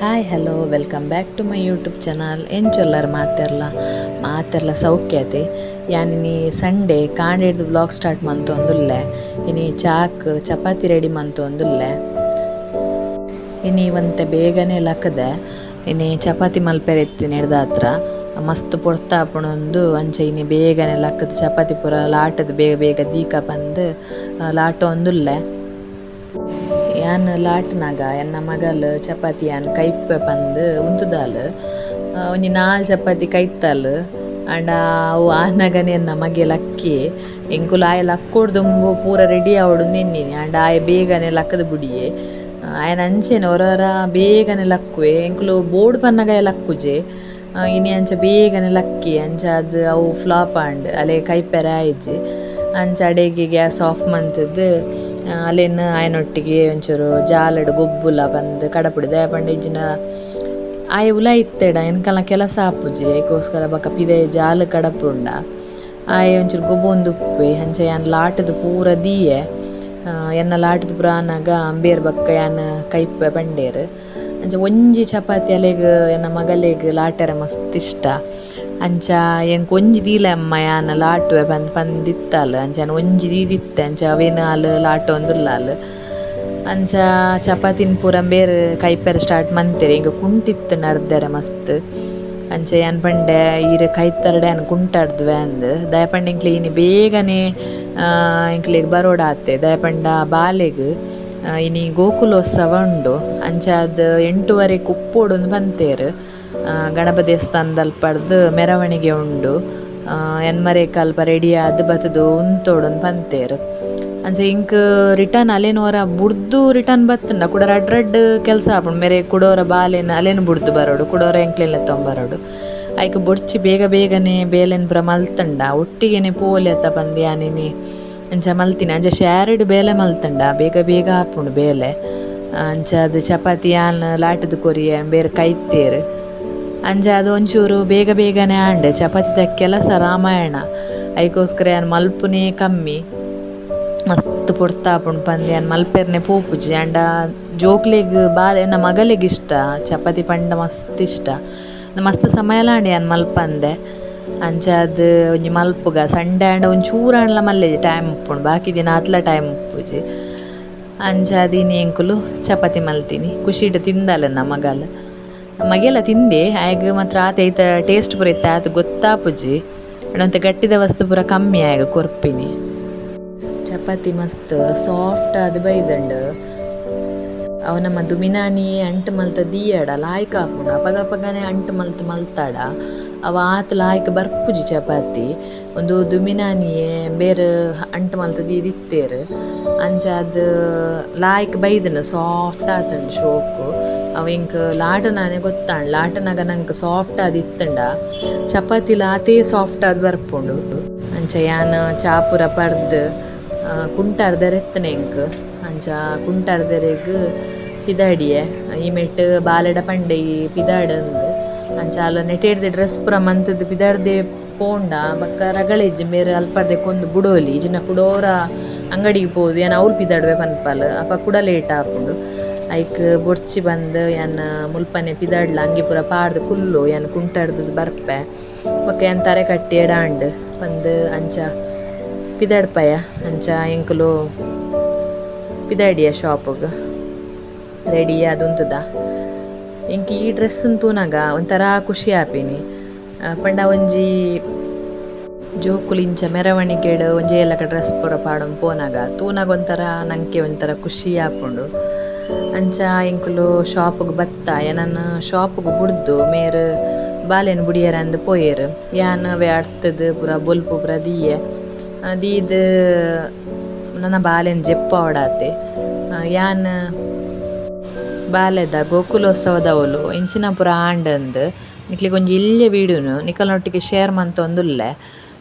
Hi hello welcome back to my YouTube channel ಎಂಚೊಲ್ಲರ್ ಮಾತೆರ್ಲ? ಮಾತೆರ್ಲ ಸೌಖ್ಯತೆ ಯಾನಿನಿ Sunday ಕಾಂಡೆ ಹಿಡ್ದು ಬ್ಲಾಗ್ ಸ್ಟಾರ್ಟ್ ಮಂತೊಂದುಲ್ಲೆ ಇನಿ ಚಾಕ್, ಚಪಾತಿ ರೆಡಿ ಮಂತೊಂದುಲ್ಲೆ ಇನಿ ಒಂತೆ ಬೇಗನೆ ಲಕ್ಕದೆ ಇನಿ ಚಪಾತಿ ಮಲ್ಪೆರೆ ಎತ್ತಿನ ಹಿಡ್ದ ಹತ್ರ. ಮಸ್ತ್ ಪೊಡ್ತಾಪುಣೊಂದು ಅಂಚೆ ಇನಿ ಬೇಗನೆ ಲಕ್ಕದ ಚಪಾತಿ ಪೂರ ಲಾಟದ ಬೇಗ ಬೇಗ ದೀಕ ಬಂದು ಲಾಟ ಒಂದುಲ್ಲೆ ಯಾನ್ ಲಾಟ್ನಾಗ ಎನ್ನ ಮಗಲ್ ಚಪಾತಿ ಯಾನ್ ಕೈಪ ಪಂದ್ ಉಂತುದಾಲ್ ಒಂಜಿ ನಾಲ್ ಚಪಾತಿ ಕೈತಾಲ್ ಆಂಡ ಅವು ಆನಗನೆ ಎನ್ನ ಲಕ್ಕಿ ಎಂಕುಲು ಆಯ ಲಕ್ಕೊಡ್ದುಂಬು ಪೂರ ರೆಡಿ ಆವಡು ನಿನ್ನಿನಿ ಆಂಡ ಆಯ ಬೇಗನೆ ಲಕ್ಕದ ಬುಡಿಯೆ. ಆಯನ ಅಂಚೆನೆ ಒರವರ ಬೇಗನೆ ಲಕ್ಕುವೆ ಎಂಕುಲು ಬೋರ್ಡ್ ಪನ್ನಗ ಲಕ್ಕುಜೆ. ಇನಿ ಅಂಚ ಬೇಗನೆ ಲಕ್ಕಿ, ಅಂಚ ಅದು ಅವು ಫ್ಲಾಪ್ ಆಂಡ್, ಅಲೆ ಕೈಪೆರೆ ಆಯ್ಜೆ. ಅಂಚ ಅಡೆಗೆ ಗ್ಯಾಸ್ ಆಫ್ ಮಂತದ್ದು ಅಲೆನ್ ಆಯನೊಟ್ಟಿಗೆ ಒಂಚೂರು ಜಾಲಡು, ಗೊಬ್ಬುಲ ಬಂದು ಕಡಪುಡಿ ದಯ ಪಂಡ ಇಜ್ಜಿನ ಆಯ ಉಲ ಇತ್ತೆಡ ಎನ್ಕಲ್ಲ ಕೆಲಸ ಆಪುಜಿ ಐಕೋಸ್ಕರ ಬೊಕ ಪಿದೆ ಜಾಲ್ ಕಡಪುಂಡ. ಆಯ ಒಂಚೂರು ಗೊಬ್ಬೊಂದು ಉಪ್ಪೆ, ಹಂಚೆ ಯಾನ್ ಲಾಟದ ಪೂರ ದೀಯೆ. ಎನ್ನ ಲಾಟದ ಪುರ ಅನ್ನಾಗ ಅಂಬೇರ್ ಬಕ್ಕ ಯಾನ್ ಕೈಪ್ಪೆ ಬಂಡೇರು ಅಂಚ ಒಂಜಿ ಚಪಾತಿ ಅಲೆಗ್, ಎನ್ನ ಮಗಲೆಗ್ ಲಾಟೆರೆ ಮಸ್ತ್ ಇಷ್ಟ. ಅಂಚ ಏನು ಒಂಜಿ ದೀಲ ಅಮ್ಮ ಯಾನ್ ಲಾಟುವೆ ಪಂದ್ ಪಂದಿತ್ತಲ್. ಅಂಚ ಯಾನ್ ಒಂಜಿ ದೀದಿತ್ತೆ, ಅಂಚ ಅವೇನ್ ಆಲ್ ಲಾಟೊಂದುಲ್ಲಾಲ್ ಅಂಚ ಚಪಾತಿನ್ ಪೂರ ಬೇರೆ ಕೈಪೆರೆ ಸ್ಟಾರ್ಟ್ ಮಂತೆರ್ ಎಂಕ್ ಕುಂಟಿತ್ತು ಅರ್ದೆರೆ ಮಸ್ತ್. ಅಂಚ ಏನು ಪಂಡೆ ಇರ್ ಕೈತರ್ಡೆ ತರಡೆ ಕುಂಟಾಡ್ದುವೆ ಅಂದ್. ಅಂದು ಪಂಡ ಇಂಕ್ಲೆ ಇನಿ ಬೇಗನೆ ಎಂಕ್ಲೆಗ್ ಬರೋಡ ಆತೆ ದಯ ಪಂಡ ಬಾಲೆಗ್ ಇನಿ ಗೋಕುಲೋತ್ಸವ ಉಂಡು. ಅಂಚ ಅದು ಎಂಟುವರೆಗ್ ಉಪ್ಪೋಡುಂದು ಪಂತೇರ್. ಗಣಪ ದೇವಸ್ಥಾನದಲ್ಲಿ ಪಡೆದು ಮೆರವಣಿಗೆ ಉಂಡು. ಎನ್ಮರೆ ಕಲ್ಪ ರೆಡಿ ಆದ್ ಬತ್ತುದು ಉಂತೋಡು ಪಂತೇರ್. ಅಂಚ ಇಂಕ್ ರಿಟರ್ನ್ ಅಲೆನ್ ಒರ ಬುಡ್ದು ರಿಟರ್ನ್ ಬತ್ತಂಡ. ಕೂಡ ರಡ್ ರಡ್ ಕೆಲಸ ಆಪುಂಡು. ಮೇರೆ ಕುಡೋರ ಬಾಲೇನು ಅಲೆನ್ ಬುಡ್ದು ಬರೋಡು. ಕುಡೋರ ಎಂಕ್ಲೆಲ್ಲ ತೊಂಬರೋಡು ಐಕ್ ಬೊಡ್ಚಿ ಬೇಗ ಬೇಗನೆ ಬೇಲೆನ್ ಪುರ ಮಲ್ತಂಡ. ಒಟ್ಟಿಗೆನೆ ಪೋಲೆ ಅತ್ತ ಬಂದಿ ಅನಿನಿ. ಅಂಚ ಮಲ್ತಿನಿ. ಅಂಚೆ ಶೇರ್ಡ್ ಬೇಲೆ ಮಲ್ತಂಡ. ಬೇಗ ಬೇಗ ಆಪುಂಡು ಬೇಲೆ. ಅಂಚ ಅದು ಚಪಾತಿ ಆನ್ ಲಾಟದ ಕೊರಿಯ ಬೇರೆ ಕೈತೇರ್. ಅಂಚ ಅದು ಒಂಚೂರು ಬೇಗ ಬೇಗನೆ ಆಂಡ್. ಚಪಾತಿದ ಕೆಲಸ ರಾಮಾಯಣ. ಐಕೋಸ್ಕರ ಏನು ಮಲ್ಪುನೆ ಕಮ್ಮಿ. ಮಸ್ತ್ ಪೊಡ್ತಾಪುಂಡು ಪಂದ್ ಏನು ಮಲ್ಪೆರ್ನೆ ಪೋಪುಜಿ ಆಂಡ ಜೋಕ್ಲೆಗ್ ಬಾಲೆ ಎನ್ನ ಮಗಲಿಗೆ ಇಷ್ಟ. ಚಪಾತಿ ಪಂಡ ಮಸ್ತ್ ಇಷ್ಟ. ಮಸ್ತ್ ಸಮಯಲಾಂಡೆ ಏನು ಮಲ್ಪಂದೆ. ಅಂಚ ಅದು ಒಂಜಿ ಮಲ್ಪುಗ. ಸಂಡೆ ಆಂಡ ಒಂಚೂರು ಆಂಡ್ಲ ಮಲ್ಲೆ ಟೈಮ್ ಉಪ್ಪುಂಡು ಬಾಕಿ ದಿನ ಅತ್ಲ ಟೈಮ್ ಉಪ್ಪುಜಿ ಅಂಚ ಇನ್ನೇಂಕುಲು ಚಪಾತಿ ಮಲ್ತಿನಿ. ಖುಷಿಡ್ ನಮ್ಮ ಎನ್ನ ಮಗಲ್ ಮಗೆಲ ತಿಂದೆ ಆಯ್ಗ್ ಮಾತ್ರ ಆತ ಐತ ಟೇಸ್ಟ್ ಪೂರ ಇತ್ತ ಪೂಜಿ ಗೊತ್ತಾಪುಜಿ ಅಂತ ಗಟ್ಟಿದ ವಸ್ತು ಪೂರ ಕಮ್ಮಿ ಆಗ ಕೊರ್ಪಿನಿ. ಚಪಾತಿ ಮಸ್ತ್ ಸಾಫ್ಟ್ ಆದ್ ಬೈದಂಡು. ಅವ ನಮ್ಮ ದುಮಿನಾನಿ ಅಂಟು ಮಲ್ತ ದೀಯಾಡ, ಲಾಯ್ಕ ಹಾಕೊಂಡು ಅಪಗ ಅಪಗನೆ ಅಂಟು ಮಲ್ತ ಮಲ್ತಾಡ. ಅವ ಆತ ಲಾಯ್ಕ ಬರ್ಪುಜಿ ಚಪಾತಿ. ಒಂದು ದುಮಿನಾನಿಯೆ ಬೇರೆ ಅಂಟು ಮಲ್ತ ದೀದಿತ್ತೇರು. ಅಂಚ ಅದು ಲಾಯ್ಕ ಬೈದನು ಸಾಫ್ಟ್ ಆತುಂಡು ಶೋಕು. ಅವ ಎಂಕ್ ಲಾಟನಾನೆ ಗೊತ್ತಾಂಡ್ ಲಾಟನಾಗ ನಂಕ್ ಸಾಫ್ಟ್ ಆದ್ ಇತ್ತಂಡ. ಚಪಾತಿ ಲಾತೇ ಸಾಫ್ಟ್ ಆದ್ ಬರ್ಪುಂಡು. ಅಂಚ ಯಾನ ಚಾ ಪೂರ ಪರ್ದ್ ಕುಂಟಾರ್ದೆರ್ ಎತ್ತನೆ ಎಂಕ್ ಅಂಚ ಕುಂಟಾರ್ದೆರೆಗ್ ಪಿದಾಡಿಯೆ. ಈ ಮೆಟ್ ಬಾಲೆಡ ಪಂಡೆ ಈ ಪಿದಾಡ್ ಅಂದ್ ಅಂಚ ಅಲ್ಲ ನೆಟೇಡ್ದೆ ಡ್ರೆಸ್ ಪೂರ ಮಂತದ್ದು ಪಿದಾಡ್ದೆ ಪೋಂಡ. ಬಕ್ಕ ರಗಳೆಜ್ಜಿ ಮೇರೆ ಅಲ್ಪರ್ದೆ ಕೊಂದು ಬುಡೋಲಿ. ಇಜ್ಜಿನ ಕುಡೋರ ಅಂಗಡಿಗೆ ಪೋದು. ಯಾನ್ ಅವ್ಲು ಪಿದಾಡುವೆ ಪನ್ಪಲ್. ಅಪ ಕೂಡ ಲೇಟ್ ಆಪುಂಡು. ಐಕ್ ಬೊಡ್ಚಿ ಬಂದ್ ಯಾನ್ ಮುಲ್ಪನೆ ಪಿದಾಡ್ಲ, ಅಂಗಿ ಪೂರ ಪಾಡ್ದ್ ಕುಲ್ಲು ಯಾನ್ ಕುಂಟಾಡ್ದು ಬರ್ಪೆ. ಬೊಕ್ಕ ಯಾನ್ ತರೆ ಕಟ್ಟಿ ಎಡಾಂಡ್ ಪಂದ್ ಅಂಚ ಪಿದಾಡ್ಪಯ, ಅಂಚ ಎಂಕುಲು ಪಿದಾಡಿಯ ಶಾಪಿಗೆ. ರೆಡಿ ಅದುಂತದ ಎಂಕಿ ಈ ಡ್ರೆಸ್ ತೂನಾಗ ಒಂಥರ ಖುಷಿ ಆಪಿನಿ. ಪಂಡ ಒಂಜಿ ಜೋಕುಲಿಂಚ ಮೆರವಣಿಗೆಡ್ ಒಂಜಿ ಎಲ್ಲಕ ಡ್ರೆಸ್ ಪೂರ ಪಾಡೊಂದು ಪೋನಾಗ ತೂನಾಗ ಒಂಥರ ನಂಗೆ ಒಂಥರ ಖುಷಿ ಆಪುಂಡು. ಅಂಚ ಎಂಕುಲು ಶಾಪಿಗೆ ಬತ್ತ ಏನನ್ನ ಶಾಪಿಗೆ ಬುಡ್ದು ಮೇರ್ ಬಾಲೆನ್ ಬುಡಿಯರ ಅಂದ್ ಪೋಯೆರ್. ಯಾನ್ ಅವೆ ಅಡ್ತದ ಪೂರ ಬೊಲ್ಪು ಪೂರ ದೀಯೆ. ದೀದ ನನ್ನ ಬಾಲೆನ್ ಜೆಪ್ಪ ಓಡಾತೆ. ಯಾನ್ ಬಾಲೆದ ಗೋಕುಲೋತ್ಸವದವಲು ಇಂಚಿನ ಪುರ ಆಂಡಂದ್. ನಿಕ್ಲೆಗ್ ಒಂಜಿ ಇಲ್ಲೇ ವೀಡಿಯೋನು ನಿಕಲ್ನೊಟ್ಟಿಗೆ ಶೇರ್ ಮಂತ ಒಂದುಲ್ಲೆ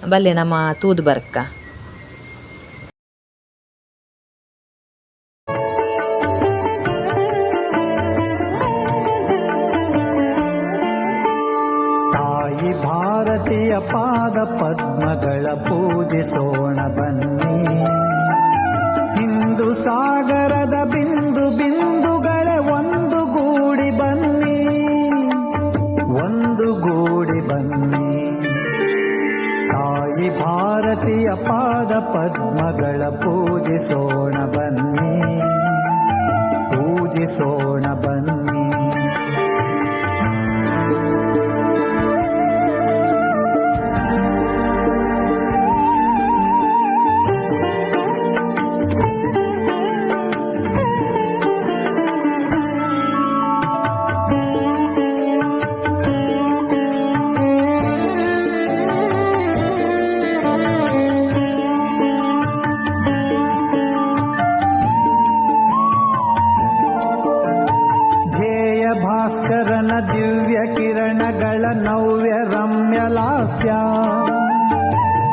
ಬಲ್ಲೆ ನಮ್ಮ ತೂದು ಬರ್ಕ. ಪದ್ಮಗಳ ಪೂಜಿಸೋಣ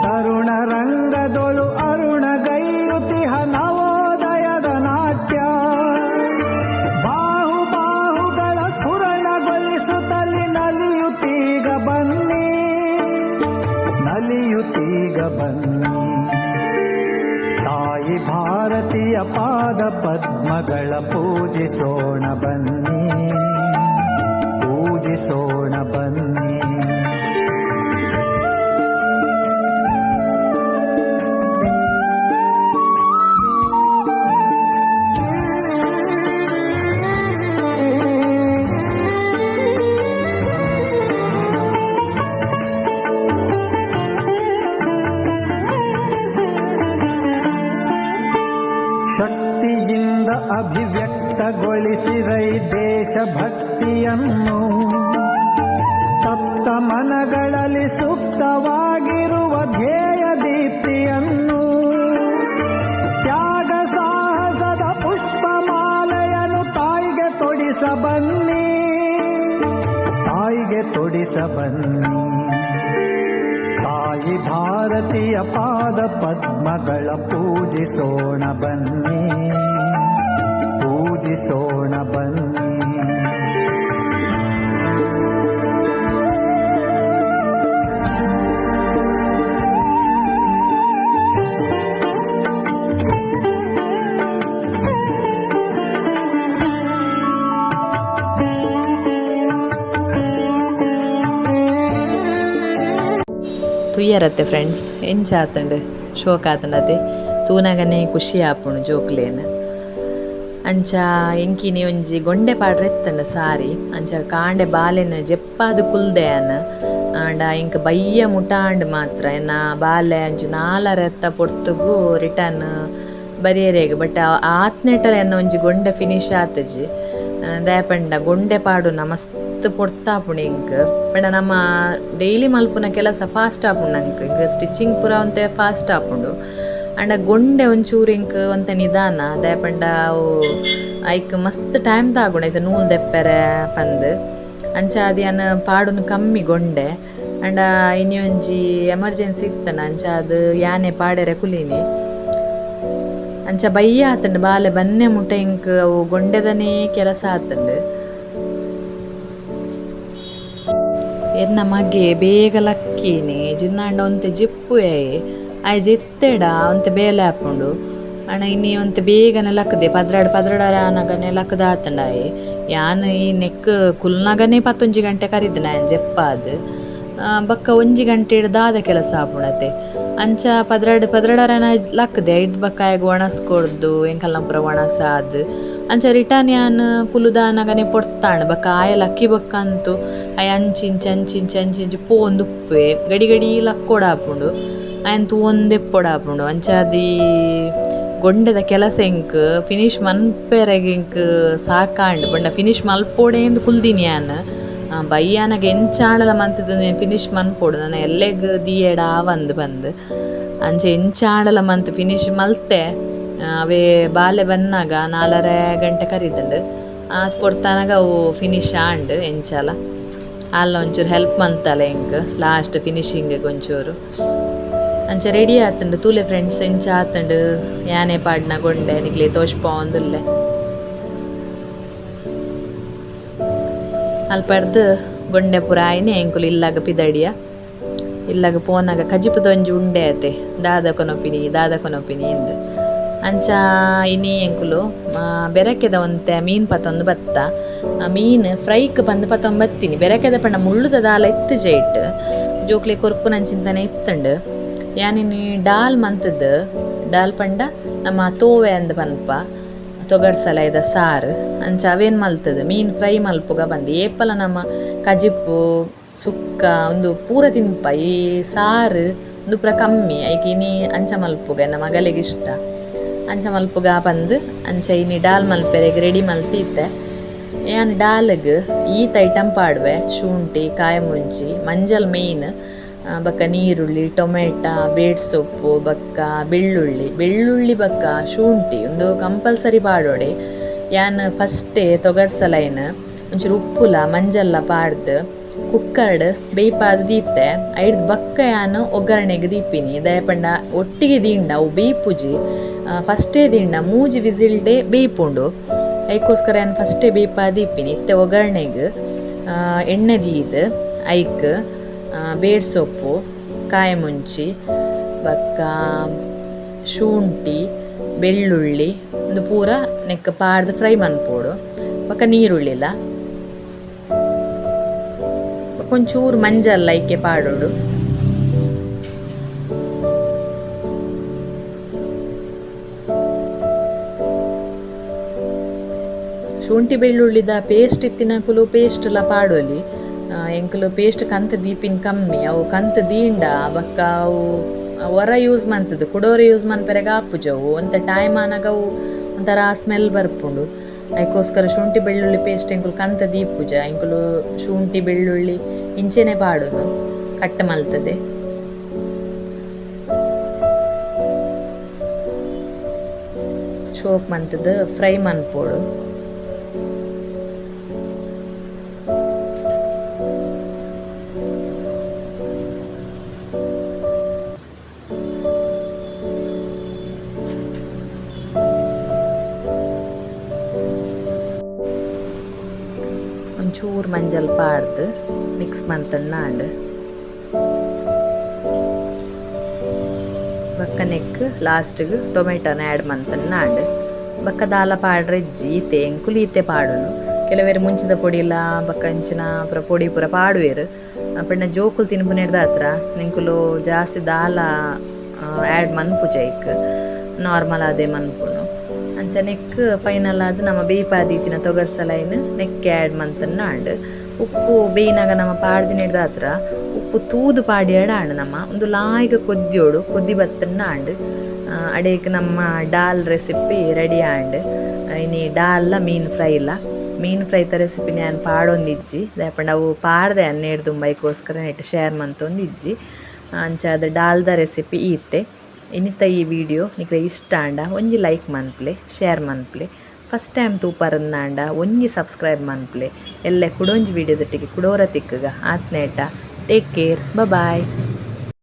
ತರುಣ ರಂಗದೊಳು ಅರುಣ ಗೈಯುತಿಹ ನವೋದಯದ ನಾಟ್ಯ. ಬಾಹು ಬಾಹುಗಳ ಸ್ಫುರಣಗೊಳಿಸುತ್ತಲಿ ನಲಿಯುತ್ತೀಗ ಬನ್ನಿ. ನಲಿಯುತ್ತೀಗ ಬನ್ನಿ. ತಾಯಿ ಭಾರತೀಯ ಪಾದ ಪದ್ಮಗಳ ಪೂಜಿಸೋಣ ಬನ್ನಿ. ಶಕ್ತಿಯಿಂದ ಅಭಿವ್ಯಕ್ತಗೊಳಿಸಿರೈ ದೇಶಭಕ್ತಿಯನ್ನು. ತಪ್ತ ಮನಗಳಲ್ಲಿ ಸೂಕ್ತವಾಗಿರುವ ಧ್ಯೇಯ ದೀಪ್ತಿಯನ್ನು. ತ್ಯಾಗ ಸಾಹಸದ ಪುಷ್ಪಮಾಲೆಯನ್ನು ತಾಯಿಗೆ ತೊಡಿಸಬನ್ನಿ. ತಾಯಿಗೆ ತೊಡಿಸ ಬನ್ನಿ ತಾಯಿ ಭಾರತೀಯ ಪಾದ ಪದ್ಮಗಳ ಪೂಜಿಸೋಣ ಬನ್ನಿ ಪೂಜಿಸೋಣ ಬನ್ನಿ ಎಂಚ ಆತಂಡ್ ಶೋಕ್ ಆತಂಡತೆ ತೂನಗನೆ ಖುಷಿ ಆಪುಣು ಜೋಕ್ಲೇನ. ಅಂಚ ಎಂಕಿನಿ ಒಂಜಿ ಗೊಂಡೆ ಪಾಡ್ರೆ ಎತ್ತಂಡ ಸಾರಿ. ಅಂಚ ಕಾಂಡೆ ಬಾಲೆನ ಜೆಪ್ಪಾದು ಕುಲ್ದೆ ಅನ್ನ ಆಂಡ ಇಂಕ ಬಯ್ಯ ಮುಟಾಂಡ್ ಮಾತ್ರ. ಎನ್ನ ಬಾಲೆ ಅಂಚ ನಾಲರೆತ್ತ ಪೊರ್ತುಗು ರಿಟರ್ನ್ ಬರಿಯರೇಗ. ಬಟ್ ಆತ್ನೆಟಲ ಎನ್ನ ಒಂಜಿ ಗೊಂಡೆ ಫಿನಿಶ್ ಆತಜಿ. ದಯಪಂಡ, ಗೊಂಡೆ ಪಾಡುನ ಮಸ್ತ್ ಪೊಡ್ತಾಪುಂಡು ಇಂಕ್ ಪಂಡ ನಮ್ಮ ಡೈಲಿ ಮಲ್ಪುನ ಕೆಲಸ ಫಾಸ್ಟ್ ಆಪುಂಡು ಅಂಕ್ ಇಂಕ್ ಸ್ಟಿಚಿಂಗ್ ಪೂರ ಒಂತೆ ಫಾಸ್ಟ್ ಆಪುಂಡು ಅಂಡ ಗೊಂಡೆ ಒಂಚೂರಿಂಕ್ ಅಂತ ನಿಧಾನ. ದಯಪಂಡ, ಅವು ಐಕ್ ಮಸ್ತ್ ಟೈಮ್ ತಾಗುಣ. ಇದು ನೂಲ್ ದೆಪ್ಪೆರೆ ಪಂದ್. ಅಂಚ ಅನ್ನ ಪಾಡುನ್ ಕಮ್ಮಿ ಗೊಂಡೆ. ಅಂಡ ಇನ್ನೊಂಜಿ ಎಮರ್ಜೆನ್ಸಿ ಇತ್ತನ. ಅಂಚ ಅದು ಯಾನೆ ಪಾಡೆರೆ ಕುಲೀನಿ. ಅಂಚ ಬಯ್ಯ ಆತುಂಡು ಬಾಲೆ ಬನ್ನೆ ಮುಟ್ಟ ಇಂಕ್ ಅವು ಗೊಂಡೆದನೇ ಕೆಲಸ ಆತುಂಡು. ಎನ್ನ ಮಗೆ ಬೇಗ ಲಕ್ಕೀನಿ ಜಿನ್ನಾಂಡ ಒಂತೆ ಜಿಪ್ಪುಯೆ ಆಯ್ ಜಿತ್ತೆಡ ಒಂತೆ ಬೇಲೆ ಹಾಕೊಂಡು ಅಣ್ಣ ಇನ್ನಿ ಒಂತೆ ಬೇಗನೆ ಲಕ್ಕದೆ ಪದ್ರಾಡ್ ಪದ್ರಾಡ ನಗನೆ ಲಕ್ಕದ ಆತಂಡಾಯೆ ಯಾನ್ ಈ ನೆಕ್ ಕುಲ್ನಗನೆ ಪತ್ತೊಂಜಿ ಗಂಟೆ ಕರಿದ್ನ ಜೆಪ್ಪ ಆ, ಬಕ್ಕ ಒಂಜಿ ಗಂಟೆ ದಾದ ಕೆಲಸ ಆಪುಣತೆ. ಅಂಚ ಪದ್ರಡ್, ಪದ್ರಾಡರನ ಲಕ್ಕದೆ ಐದು ಬಕ್ಕ ಆಯ್ಗ ಒಣಸ್ಕೊಡ್ದು ಎಂಕಲ್ನ ಪೂರ ಒಣಸಾದ್ ಅಂಚ ರಿಟರ್ನ್ ಯಾನ್ ಕುಲುದಾನಗನೆ ಪೊಡ್ತಾಣ, ಬಕ್ಕ ಆಯ ಲಕ್ಕಿ ಬಕ್ಕ ಅಂತೂ ಆಯ ಅಂಚಿಂಚ ಅಂಚಿಂಚ ಅಂಚಿಂಚ ಪೋಂದುಪ್ಪೆ ಗಡಿ ಗಡಿ ಲಕ್ಕೊಡಾಪುಂಡು ಅಯನ್ ತೂವೊಂದೆ ಅಂಚ ಅಂಚಾದಿ ಗೊಂಡೆದ ಕೆಲಸ ಎಂಕ್, ಫಿನಿಶ್ ಮನ್ಪೆರೆಗ್ ಸಾಕಾಂಡ್ ಪಂಡ ಫಿನಿಶ್ ಮಲ್ಪೋಡೆಂದು ಕುಲ್ದಿನಿ ಯಾನ್. ಬಯ್ಯಾನಗ ಎಂಚಾಣಲ ಮಂತದ್ದು ನೀನು ಫಿನಿಶ್ ಮನ್ಪೋಡು ನಾನು ಎಲ್ಲೆಗ್ ದಿಯೆಡ ಆವಂದ್ ಬಂದು. ಅಂಚೆ ಎಂಚಾಣಲ ಮಂತ್ ಫಿನಿಶ್ ಮಲ್ತೆ. ಅವೇ ಬಾಲೆ ಬನ್ನಾಗ ನಾಲರೆ ಗಂಟೆ ಕರೀದುಂಡು. ಅದು ಪೊಡ್ತಾನಾಗ ಅವು ಫಿನಿಶ್ ಆಂಡ್ ಎಂಚಾಲ ಅಲ್ಲ ಒಂಚೂರು ಹೆಲ್ಪ್ ಮಂತಲ್ಲ ಇಂಕ್ ಲಾಸ್ಟ್ ಫಿನಿಶಿಂಗ್ ಒಂಚೂರು. ಅಂಚೆ ರೆಡಿ ಆತಂಡು, ತೂಲೆ ಫ್ರೆಂಡ್ಸ್ ಎಂಚ ಆತಂಡು, ಯಾನೇ ಪಾಡ್ನ ಗೊಂಡೆ, ನಿಕ್ಲೆ ತೋಷ್ಪ ಒಂದುಲ್ಲೆ. ಅಲ್ಪಡ್ದು ಗೊಂಡೆ ಪುರ ಆಯ್ನೆ ಎಂಕುಲು ಇಲ್ಲಾಗ ಪಿದಡಿಯ. ಇಲ್ಲಾಗ ಪೋನಾಗ ಕಜಿಪದೊಂಜಿ ಉಂಡೆ ಆತೆ. ದಾದ ಕೊನೊಪಿನಿ ದಾದ ಕೊನೊಪಿನಿ ಇಂದ. ಅಂಚ ಇನಿ ಎಂಕುಲು ಬೆರಕೆದ ಒಂತೆ ಮೀನ್ ಪತ್ತೊಂದು ಬತ್ತ. ಮೀನ್ ಫ್ರೈಕ್ ಬಂದು ಪತ್ತೊಂದು ಬತ್ತಿನಿ ಬೆರಕೆದ ಪಂಡ ಮುಳ್ಳುದ ದಾಲ ಇತ್ತು ಜೈಟ್. ಜೋಕ್ಲೆ ಚಿಂತನೆ ಇತ್ತಂಡು. ಯಾನಿನಿ ಡಾಲ್ ಮಂತದ್ದು ಡಾಲ್ ಪಂಡ ನಮ್ಮ ತೋವೆ ಅಂದ್ ಪನ್ಪ. ತೊಗರ್ಸಲೈದ ಸಾರು. ಅಂಚ ಅವೇನು ಮಲ್ತದೆ? ಮೀನು ಫ್ರೈ ಮಲ್ಪುಗ ಬಂದು. ಏಪಲ ನಮ್ಮ ಕಜಿಪ್ಪು, ಸುಕ್ಕ, ಒಂದು ಪೂರ ತಿನ್ಪ ಈ ಸಾರು ಒಂದು ಪೂರ ಕಮ್ಮಿ. ಐಕೆ ಇನಿ ಅಂಚ ಮಲ್ಪುಗ ಎನ್ನ ಇಷ್ಟ. ಅಂಚ ಮಲ್ಪುಗ ಬಂದು, ಅಂಚ ಇನಿ ಡಾಲ್ ಮಲ್ಪೆರೆಗೆ ರೆಡಿ ಮಲ್ತಿದ್ದೆ ಏನ್ ಡಾಲ್ಗ್, ಈತ ಐಟಮ್ ಪಾಡ್ವೆ. ಶುಂಠಿ, ಕಾಯಿ ಮುಂಚಿ, ಮಂಜಲ್ ಮೇಯ್ನ್ ಬಕ್ಕ ನೀರುಳ್ಳಿ, ಟೊಮೆಟ, ಬೇಡ್ ಸೊಪ್ಪು, ಬಕ್ಕ, ಬೆಳ್ಳುಳ್ಳಿ. ಬೆಳ್ಳುಳ್ಳಿ, ಬಕ್ಕ, ಶುಂಠಿ, ಒಂದು ಕಂಪಲ್ಸರಿ ಪಾಡೋಡೆ. ಯಾನ್ ಫಸ್ಟೇ ತೊಗರ್ಸಲೈನ್ ಒಂಚೂರು ಉಪ್ಪುಲ, ಮಂಜಲ್ಲ ಪಾಡ್ದು, ಕುಕ್ಕರ್ಡ್ ಬೇಯ್ಪಾದ ದೀತೆ. ಐಡ್ ಬಕ್ಕ ಯಾನು ಒಗ್ಗರಣೆಗೆ ದೀಪಿನಿ. ದಯಪಂಡ ಒಟ್ಟಿಗೆ ದಿಂಡ, ಅವು ಬೇಯ್ಪುಜಿ. ಫಸ್ಟೇ ದಿಂಡ, ಮೂಜಿ ವಿಸಿಲ್ಡೆ ಬೇಯ್ಪುಂಡು. ಐಕೋಸ್ಕರ ನಾನು ಫಸ್ಟೇ ಬೇಯ್ಪಾದ ದೀಪಿನಿ. ಇತ್ತೆ ಒಗ್ಗರಣೆಗೆ ಎಣ್ಣೆ ದೀದ್, ಐಕ್ ಬೇಡ್ ಸೊಪ್ಪು ಕಾಯಿ ಮುಂಚಿ ಬಕ್ಕ, ಶುಂಠಿ, ಬೆಳ್ಳುಳ್ಳಿ, ಒಂದು ಪೂರ ನೆಕ್ ಪಾಡ್ದು ಫ್ರೈ ಮನ್ಪೋಡು. ಬಕ್ಕ ನೀರುಳ್ಳಿಲ ಒಂಚೂರು ಮಂಜಲ್ಲ ಇಕ್ಕೆ ಪಾಡೋಡು. ಶುಂಠಿ ಬೆಳ್ಳುಳ್ಳಿದ ಪೇಸ್ಟ್ ಇತ್ತಿನಕುಲು ಪೇಸ್ಟ್ ಲ ಪಾಡೊಲಿ. ಎಂಕುಲು ಪೇಸ್ಟ್ ಕಂತ ದೀಪಿನ ಕಮ್ಮಿ, ಅವು ಕಂತ ದೀಂಡ ಬಕ್ಕ ಅವು ಹೊರ ಯೂಸ್ ಮಂತದ್ದು ಕುಡೋರೆ ಯೂಸ್ ಮನ್ಪೆರೆಗ ಆಪುಜವು ಅಂತ ಟೈಮ್ ಅವು ಒಂಥರ ಸ್ಮೆಲ್ ಬರ್ಪುಂಡು. ಅದಕ್ಕೋಸ್ಕರ ಶುಂಠಿ ಬೆಳ್ಳುಳ್ಳಿ ಪೇಸ್ಟ್ ಎಂಕುಲು ಕಂತ ದೀಪುಜ, ಎಂಕುಲು ಶುಂಠಿ ಬೆಳ್ಳುಳ್ಳಿ ಇಂಚೆನೆ ಪಾಡುನು ಕಟ್ ಮಲ್ತದೆ. ಶೋಕ್ ಮಂತದ್ದು ಫ್ರೈ ಮನ್ಪೋಡು ಒಂಚೂರು ಮಂಜಲ್ ಪಾಡ್ದು ಮಿಕ್ಸ್ ಮಂತಣ್ಣಾಂಡ್ ಬಕ್ಕ ನೆಕ್ ಲಾಸ್ಟ್ಗ್ ಟೊಮೆಟೊನ ಆ್ಯಡ್ ಮಂತಣ್ಣಾಂಡ್ ಬಕ್ಕ ದಾಲ ಪಾಡ್ರೆ ಈತೆ ಎಂಕುಲು ಈತೆ ಪಾಡುನು. ಕೆಲವೇರು ಮುಂಚಿದ ಪೊಡಿಲ ಬಕ್ಕ ಅಂಚಿನ ಪುರ ಪೊಡಿ ಪೂರ ಪಾಡುವೆರು. ಜೋಕುಲ್ ಜೋಕುಲು ತಿನ್ಪುನೆಡ್ದ ಹತ್ರ ಎಂಕುಲು ಜಾಸ್ತಿ ದಾಲ ಆ್ಯಡ್ ಮನ್ಪು ಇಕ್ ನಾರ್ಮಲ್ ಅದೇ ಮನ್ಪುನು ಅಂಚ ನೆಕ್ ಫೈನಲ್ ಆದ್ ನಮ್ಮ ಬೇಯ್ಪಾದೀತಿನ ತೊಗರ್ಸಲೈನ್ ನೆಕ್ ಆ್ಯಡ್ ಮಂತನ್ನ ಆಂಡ್ ಉಪ್ಪು ಬೇಯ್ನಾಗ ನಮ್ಮ ಪಾಡ್ದಿನ ಹಿಡ್ದ ಹತ್ರ ಉಪ್ಪು ತೂದು ಪಾಡಿ ಆಂಡ್ ನಮ್ಮ, ಒಂದು ಲಾಯ್ಗ ಕೊದ್ದಿಯೋಡು ಕೊದ್ದಿ ಬತ್ತನ್ನ ಆಂಡ್ ಅಡೇಕ್ ನಮ್ಮ ಡಾಲ್ ರೆಸಿಪಿ ರೆಡಿ ಆಂಡ್ ಇನಿ ಡಾಲ್ಲ ಮೀನ್ ಫ್ರೈ ಇಲ್ಲ. ಮೀನ್ ಫ್ರೈ ತ ರೆಸಿಪಿ ನಾನು ಪಾಡೊಂದಿಜ್ಜಿ ದಾಯಪಂಡ ಅವು ಪಾಡ್ದೆ ಅನ್ನೇಡ್ದು ಬೈಕೋಸ್ಕರ ನೆಟ್ ಶೇರ್ ಮಂತೊಂದಿಜ್ಜಿ ಅಂಚ ಅದು ಡಾಲ್ದ ರೆಸಿಪಿ ಈತೆ ಇನ್ನಿತ್ತ ಈ ವಿಡಿಯೋ ನಿಕ್ಲೆ ಇಷ್ಟ ಆಂಡ ಒಂಜಿ ಲೈಕ್ ಮನ್ಪ್ಲೆ ಶೇರ್ ಮನ್ಪ್ಲೆ ಫಸ್ಟ್ ಟೈಮ್ ತೂಪರಂದಾಂಡ ಒಂಜಿ ಸಬ್ಸ್ಕ್ರೈಬ್ ಮನ್ಪ್ಲೆ ಎಲ್ಲೆ ಕುಡೊಂಜಿ ವಿಡಿಯೋದೊಟ್ಟಿಗೆ ಕುಡೋರ ತಿಕ್ಕಗ ಆತ್ನೇಟ ಟೇಕ್ ಕೇರ್ ಬಾಯ್